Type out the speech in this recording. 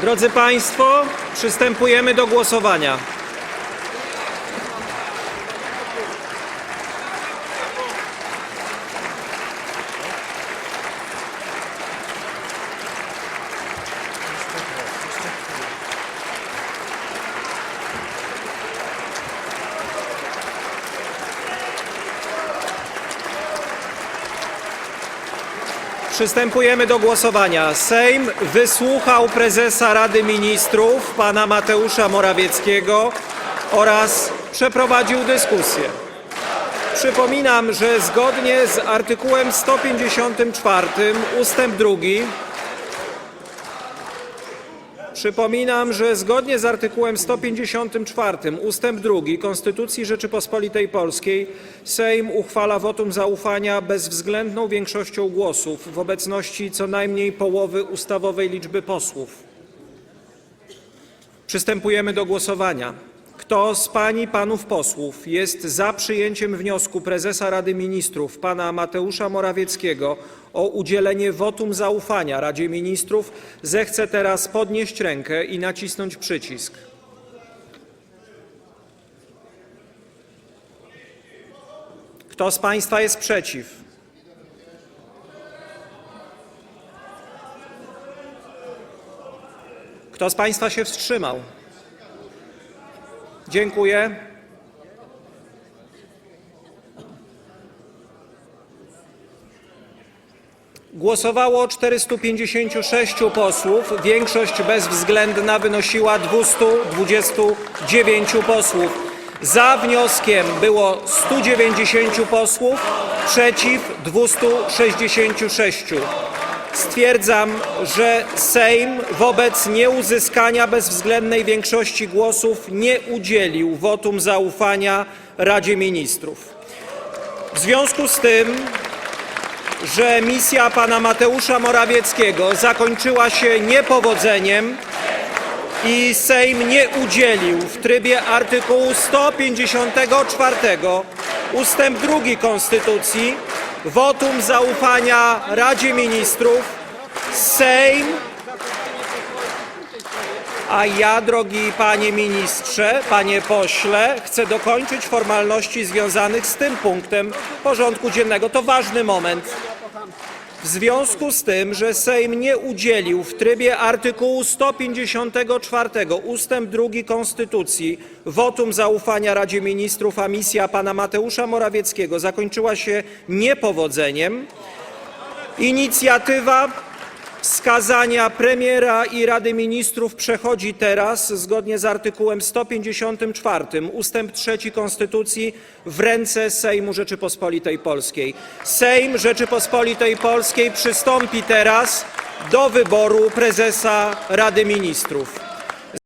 Drodzy Państwo, przystępujemy do głosowania. Przystępujemy do głosowania. Sejm wysłuchał prezesa Rady Ministrów pana Mateusza Morawieckiego oraz przeprowadził dyskusję. Przypominam, że zgodnie z artykułem 154 ustęp 2 Przypominam, że zgodnie z artykułem 154 ustęp 2 Konstytucji Rzeczypospolitej Polskiej Sejm uchwala wotum zaufania bezwzględną większością głosów w obecności co najmniej połowy ustawowej liczby posłów. Przystępujemy do głosowania. Kto z pań i panów posłów jest za przyjęciem wniosku prezesa Rady Ministrów pana Mateusza Morawieckiego o udzielenie wotum zaufania Radzie Ministrów, zechce teraz podnieść rękę i nacisnąć przycisk. Kto z państwa jest przeciw? Kto z państwa się wstrzymał? Dziękuję. Głosowało 456 posłów. Większość bezwzględna wynosiła 229 posłów. Za wnioskiem było 190 posłów, przeciw 266. Stwierdzam, że Sejm wobec nieuzyskania bezwzględnej większości głosów nie udzielił wotum zaufania Radzie Ministrów. W związku z tym, że misja pana Mateusza Morawieckiego zakończyła się niepowodzeniem i Sejm nie udzielił w trybie artykułu 154 ustęp 2 Konstytucji wotum zaufania Radzie Ministrów, Sejm a ja, drogi panie ministrze, panie pośle, chcę dokończyć formalności związanych z tym punktem porządku dziennego. To ważny moment. W związku z tym, że Sejm nie udzielił w trybie artykułu 154 ustęp 2 Konstytucji wotum zaufania Radzie Ministrów, a misja pana Mateusza Morawieckiego zakończyła się niepowodzeniem, inicjatywa wskazania premiera i Rady Ministrów przechodzi teraz, zgodnie z artykułem 154 ustęp 3 Konstytucji, w ręce Sejmu Rzeczypospolitej Polskiej. Sejm Rzeczypospolitej Polskiej przystąpi teraz do wyboru prezesa Rady Ministrów.